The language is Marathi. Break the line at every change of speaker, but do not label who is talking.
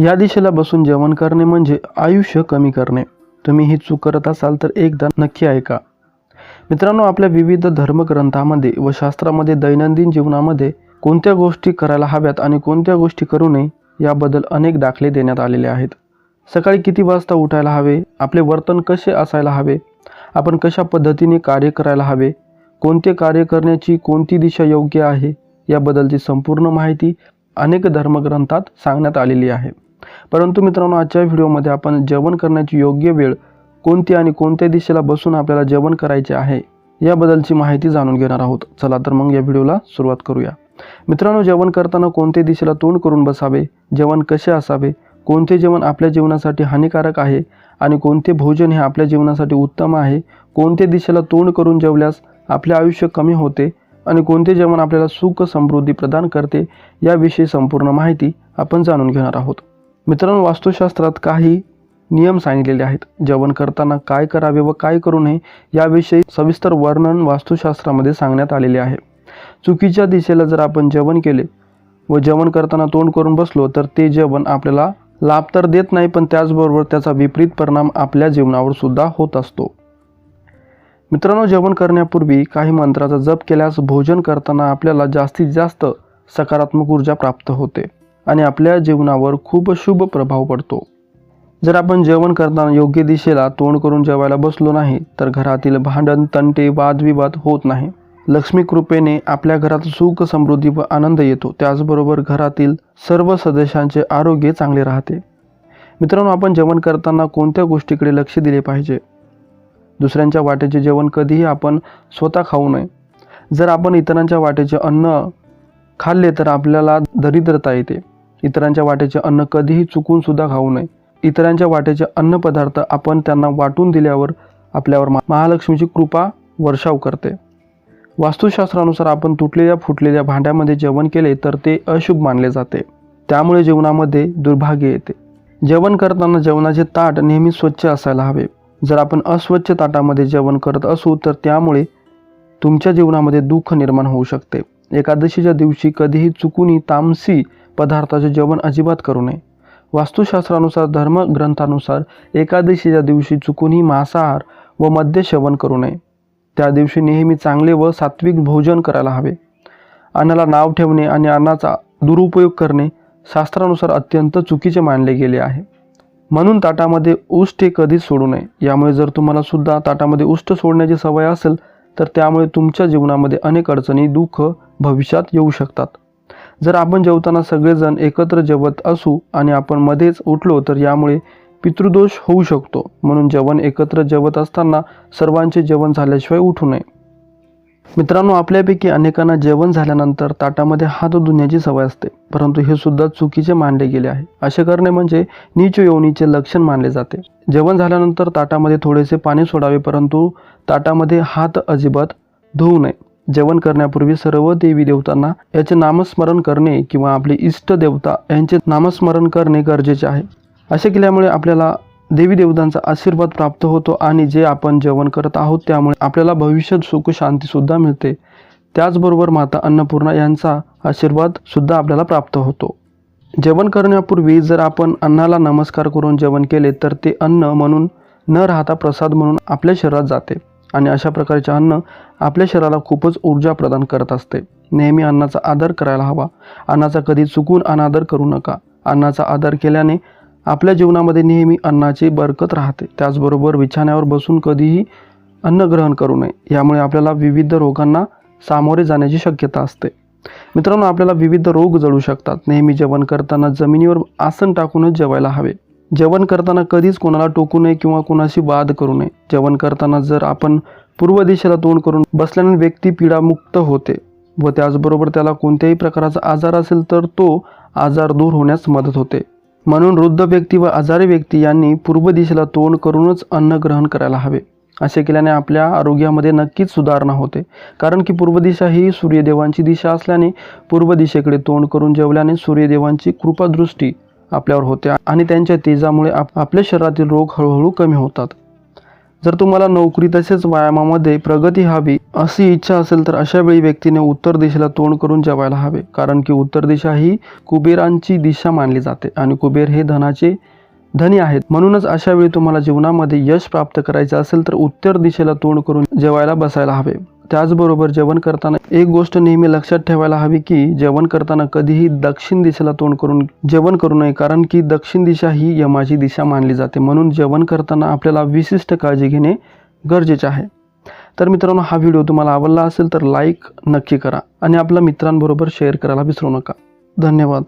या दिशेला बसून जेवण करणे म्हणजे आयुष्य कमी करणे. तुम्ही ही चूक करत असाल तर एकदा नक्की ऐका. मित्रांनो आपल्या विविध धर्मग्रंथामध्ये व शास्त्रामध्ये दैनंदिन जीवनामध्ये कोणत्या गोष्टी करायला हव्यात आणि कोणत्या गोष्टी करू नये याबद्दल अनेक दाखले देण्यात आलेले आहेत. सकाळी किती वाजता उठायला हवे? आपले वर्तन कसे असायला हवे? आपण कशा पद्धतीने कार्य करायला हवे? कोणते कार्य करण्याची कोणती दिशा योग्य आहे? याबद्दलची संपूर्ण माहिती अनेक धर्मग्रंथात सांगण्यात आलेली आहे. परंतु मित्रांनो आजच्या व्हिडिओमध्ये आपण जेवण करण्याची योग्य वेळ कोणती आणि कोणत्या दिशेला बसून आपल्याला जेवण करायचे आहे याबद्दलची माहिती जाणून घेणार आहोत. चला तर मग या व्हिडिओला सुरुवात करूया. मित्रांनो जेवण करताना कोणत्या दिशेला तोंड करून बसावे जेवण कसे असावे कोणते जेवण आपल्या जीवनासाठी हानिकारक आहे आणि कोणते भोजन हे आपल्या जीवनासाठी उत्तम आहे कोणत्या दिशेला तोंड करून जेवल्यास आपले आयुष्य कमी होते आणि कोणते जेवण आपल्याला सुख समृद्धी प्रदान करते याविषयी संपूर्ण माहिती आपण जाणून घेणार आहोत. मित्रांनो वास्तुशास्त्रात काही नियम सांगितलेले आहेत. जेवण करताना काय करावे व काय करू नये याविषयी सविस्तर वर्णन वास्तुशास्त्रामध्ये सांगण्यात आलेले आहे. चुकीच्या दिशेला जर आपण जेवण केले व जेवण करताना तोंड करून बसलो तर ते जेवण आपल्याला लाभ तर देत नाही पण त्याचबरोबर त्याचा विपरीत परिणाम आपल्या जीवनावर सुद्धा होत असतो. मित्रांनो जेवण करण्यापूर्वी काही मंत्राचा जप केल्यास भोजन करताना आपल्याला जास्तीत जास्त सकारात्मक ऊर्जा प्राप्त होते. आणि आपल्या जीवनावर खूप शुभ प्रभाव पडतो. जर आपण जेवण करताना योग्य दिशेला तोंड करून जेवायला बसलो नाही तर घरातील भांडण तंटे वादविवाद होत नाही. लक्ष्मी कृपेने आपल्या घरात सुख समृद्धी व आनंद येतो. त्याचबरोबर घरातील सर्व सदस्यांचे आरोग्य चांगले राहते. मित्रांनो आपण जेवण करताना कोणत्या गोष्टीकडे लक्ष दिले पाहिजे? दुसऱ्यांच्या वाटेचे जेवण कधीही आपण स्वतः खाऊ नये. जर आपण इतरांच्या वाटेचे अन्न खाल्ले तर आपल्याला दरिद्रता येते. इतरांच्या वाटेचे अन्न कधीही चुकून सुद्धा खाऊ नये. इतरांच्या वाटेचे अन्नपदार्थ आपण त्यांना वाटून दिल्यावर आपल्यावर महालक्ष्मीची कृपा वर्षाव करते. वास्तुशास्त्रानुसार आपण तुटलेल्या फुटलेल्या भांड्यामध्ये जेवण केले तर ते अशुभ मानले जाते. त्यामुळे जेवणामध्ये दुर्भाग्य येते. जेवण करताना जेवणाचे ताट नेहमी स्वच्छ असायला हवे. जर आपण अस्वच्छ ताटामध्ये जेवण करत असू तर त्यामुळे तुमच्या जीवनामध्ये दुःख निर्माण होऊ शकते. एकादशीच्या दिवशी कधीही चुकूनही तामसी पदार्थाचे जेवण अजिबात करू नये. वास्तुशास्त्रानुसार धर्मग्रंथानुसार एकादशीच्या दिवशी चुकूनही मांसाहार व मद्य सेवन करू नये. त्या दिवशी नेहमी चांगले व सात्विक भोजन करायला हवे. अन्नाला नाव ठेवणे आणि अन्नाचा दुरुपयोग करणे शास्त्रानुसार अत्यंत चुकीचे मानले गेले आहे. म्हणून ताटामध्ये उष्ट हे कधीच सोडू नये. यामुळे जर तुम्हाला सुद्धा ताटामध्ये उष्ट सोडण्याची सवय असेल तर त्यामुळे तुमच्या जीवनामध्ये अनेक अडचणी दुःख भविष्यात येऊ शकतात. जर आपण जेवताना सगळेजण एकत्र जेवत असू आणि आपण मध्येच उठलो तर यामुळे पितृदोष होऊ शकतो. म्हणून जेवण एकत्र जेवत असताना सर्वांचे जेवण झाल्याशिवाय उठू नये. मित्रांनो आपल्यापैकी अनेकांना जेवण झाल्यानंतर ताटामध्ये हात धुण्याची सवय असते परंतु हे सुद्धा चुकीचे मानले गेले आहे. असे करणे म्हणजे नीच योनीचे लक्षण मानले जाते. जेवण झाल्यानंतर ताटामध्ये थोडेसे पाणी सोडावे परंतु ताटामध्ये हात अजिबात धुवू नये. जेवण करण्यापूर्वी सर्व देवी देवतांना याचे नामस्मरण करणे किंवा आपले इष्ट देवता यांचे नामस्मरण करणे गरजेचे आहे. असे केल्यामुळे आपल्याला देवी देवतांचा आशीर्वाद प्राप्त होतो आणि जे आपण जेवण करत आहोत त्यामुळे आपल्याला भविष्यात सुख मिळते. त्याचबरोबर माता अन्नपूर्णा यांचा आशीर्वाद सुद्धा आपल्याला प्राप्त होतो. जेवण करण्यापूर्वी जर आपण अन्नाला नमस्कार करून जेवण केले तर ते अन्न म्हणून न राहता प्रसाद म्हणून आपल्या शरीरात जाते. आणि अशा प्रकारचे अन्न आपल्या शरीराला खूपच ऊर्जा प्रदान करत असते. नेहमी अन्नाचा आदर करायला हवा. अन्नाचा कधी चुकून अनादर करू नका. अन्नाचा आदर केल्याने आपल्या जीवनामध्ये नेहमी अन्नाची बरकत राहते. त्याचबरोबर विछाण्यावर बसून कधीही अन्न ग्रहण करू नये. यामुळे आपल्याला विविध रोगांना सामोरे जाण्याची शक्यता असते. मित्रांनो आपल्याला विविध रोग जळू शकतात. नेहमी जेवण करताना जमिनीवर आसन टाकूनच जेवायला हवे. जेवण करताना कधीच कोणाला टोकू नये किंवा कोणाशी वाद करू नये. जेवण करताना जर आपण पूर्व दिशेला तोंड करून बसल्याने व्यक्ती पीडामुक्त होते व त्याचबरोबर त्याला कोणत्याही प्रकारचा आजार असेल तर तो आजार दूर होण्यास मदत होते. म्हणून वृद्ध व्यक्ती व आजारी व्यक्ती यांनी पूर्व दिशेला तोंड करूनच अन्न ग्रहण करायला हवे. असे केल्याने आपल्या आरोग्यामध्ये नक्कीच सुधारणा होते. कारण की पूर्व दिशा ही सूर्यदेवांची दिशा असल्याने पूर्व दिशेकडे तोंड करून जेवल्याने सूर्यदेवांची कृपादृष्टी आपल्यावर होते आणि त्यांच्या तेजामुळे आप आपल्या शरीरातील रोग हळूहळू कमी होतात. जर तुम्हाला नोकरी तसेच व्यायामामध्ये प्रगती हवी अशी इच्छा असेल तर अशा वेळी व्यक्तीने उत्तर दिशेला तोंड करून जेवायला हवे कारण की उत्तर दिशा ही कुबेरांची दिशा मानली जाते आणि कुबेर हे धनाचे धनी आहेत. म्हणूनच अशा वेळी तुम्हाला जीवनामध्ये यश प्राप्त करायचे असेल तर उत्तर दिशेला तोंड करून जेवायला बसायला हवे. त्याचबरोबर जेवण करताना एक गोष्ट नेहमी लक्षात ठेवायला हवी की जेवण करताना कधीही दक्षिण दिशेला तोंड करून जेवण करू नये कारण की दक्षिण दिशा ही यमाची दिशा मानली जाते. म्हणून जेवण करताना आपल्याला विशिष्ट काळजी घेणे गरजेचे आहे. तर मित्रांनो हा व्हिडिओ तुम्हाला आवडला असेल तर लाईक नक्की करा आणि आपल्या मित्रांबरोबर शेअर करायला विसरू नका. धन्यवाद.